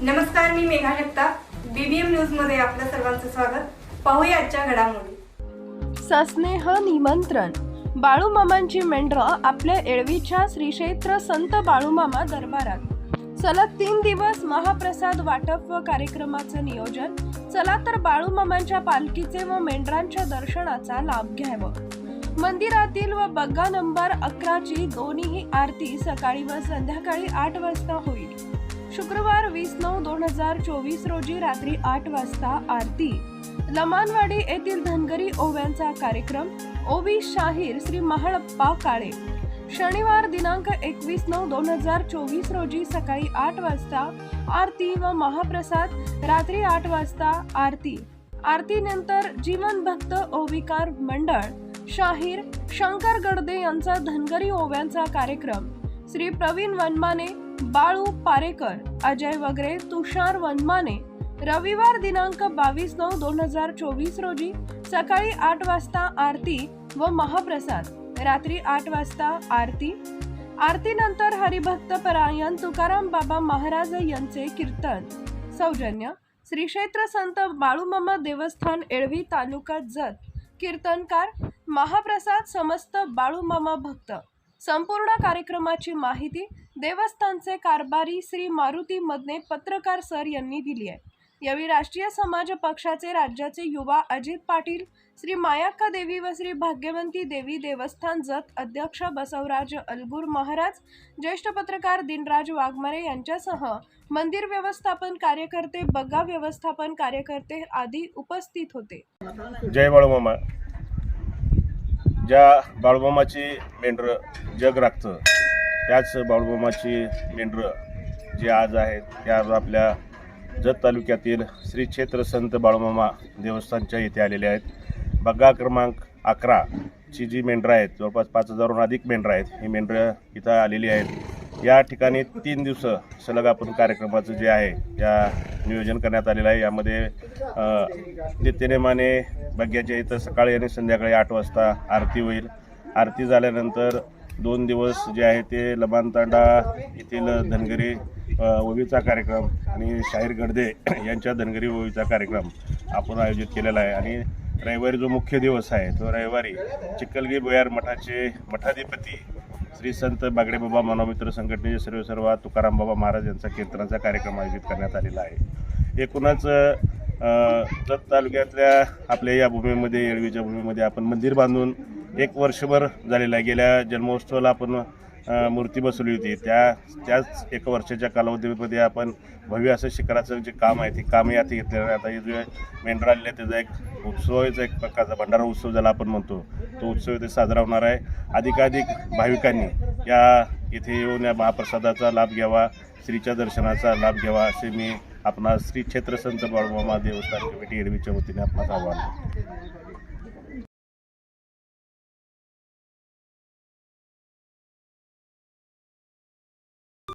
नमस्कार मी मेघा जगताप. बीबीएम न्यूजमध्ये आपलं सर्वांचं स्वागत. पाहूया आजच्या घडामोडी. सस्नेह निमंत्रण. बाळूमामांची मेंढरं आपल्या एळवीच्या श्रीक्षेत्र संत बाळूमामा दरबारात. सलग तीन दिवस महाप्रसाद वाटप व कार्यक्रमाचं नियोजन. चला तर बाळूमामांच्या पालखीचे व मेंढरांच्या दर्शनाचा लाभ घ्यावं. मंदिरातील व बग्गा नंबर अकराची दोन्ही आरती सकाळी व संध्याकाळी आठ वाजता होईल. शुक्रवार वीस नऊ दोन हजार चोवीस रोजी रात्री आठ वाजता आरती. लमानवाडी येथील धनगरी ओव्यांचा कार्यक्रम. ओवी शाहीर श्री महाळप्पा काळे. शनिवार दिनांक एकवीस नऊ दोन हजार चोवीस रोजी सकाळी आठ वाजता आरती व महाप्रसाद. रात्री आठ वाजता आरती. आरतीनंतर जीवन भक्त ओविकार मंडळ. शाहीर शंकर गडदे यांचा धनगरी ओव्यांचा कार्यक्रम. श्री प्रवीण वनमाने बाळू पारेकर अजय वगैरे तुषार वनमाने रविवार दिनांक बावीस नऊ दोन हजार चोवीस रोजी सकाळी आठ वाजता आरती व महाप्रसाद. रात्री आठ वाजता आरती. आरतीनंतर हरिभक्त परायण तुकाराम बाबा महाराज यांचे कीर्तन. सौजन्य. श्री क्षेत्र संत बाळूमामा देवस्थान एळवी तालुका जत. कीर्तनकार. महाप्रसाद समस्त बाळूमामा भक्त. संपूर्ण कार्यक्रमाची माहिती देवस्थानचे कारभारी श्री मारुती मदने पत्रकार सर यांनी दिली आहे. यावेळी राष्ट्रीय समाज पक्षाचे राज्याचे युवा अजित पाटील श्री मायाक्का देवी व श्री भाग्यवंती देवी देवस्थान जत अध्यक्ष बसवराज अलगूर महाराज ज्येष्ठ पत्रकार दिनराज वाघमारे यांच्यासह मंदिर व्यवस्थापन कार्यकर्ते बग्गा व्यवस्थापन कार्यकर्ते आदी उपस्थित होते. जय बाळूमामा. ज्या बाळूमामाची मेंढरं जग राखतं त्याच बाळूमामाची मेंढरं जे आज आहेत ते आज आपल्या जत तालुक्यातील श्री क्षेत्र संत बाळूमामा देवस्थानच्या इथे आलेले आहेत. बग्गा क्रमांक अकरा ची जी मेंढरं आहेत जवळपास पाच हजारहून अधिक मेंढरं आहेत ही मेंढरं इथं आलेली आहेत. या ठिकाणी तीन दिवस सलग आपण कार्यक्रमाचं जे आहे या नियोजन करण्यात आलेलं आहे. यामध्ये नित्यनेमाने बग्याच्या इथं सकाळी आणि संध्याकाळी आठ वाजता आरती होईल. आरती झाल्यानंतर दोन दिवस जे आहे ते लबानतांडा येथील धनगरी ओवीचा कार्यक्रम आणि शाहीर गडदे यांच्या धनगरी ओवीचा कार्यक्रम आपण आयोजित केलेला आहे. आणि रविवारी जो मुख्य दिवस आहे तो रविवारी चिखलगी भुयार मठाचे मठाधिपती श्री संत बागडे बाबा मनोमित्र संघटनेचे सर्व सर्व तुकाराम बाबा महाराज यांचा कीर्तनाचा कार्यक्रम आयोजित करण्यात आलेला आहे. एकूणच जत तालुक्यातल्या आपल्या या भूमीमध्ये येळवीच्या भूमीमध्ये आपण मंदिर बांधून एक वर्षभर झालेलं आहे. गेल्या जन्मोत्सवाला आपण मूर्ती बसवली होती. त्या त्याच एक वर्षाच्या कालावधीमध्ये आपण भव्य असं शिखराचं जे काम आहे ते कामही आता घेतलेलं आहे. आता हे जे मेंढर आलेले आहे त्याचा एक उत्सवाचा एक प्रकारचा भंडारा उत्सव ज्याला आपण म्हणतो. तो उत्सव इथे साजरा होणार आहे. अधिकाधिक भाविकांनी या इथे येऊन या महाप्रसादाचा लाभ घ्यावा श्रीच्या दर्शनाचा लाभ घ्यावा असे मी आपणास श्री क्षेत्र संत बाळूमामा देवस्थान कमिटी एडवीच्या वतीने आपणास आव्हान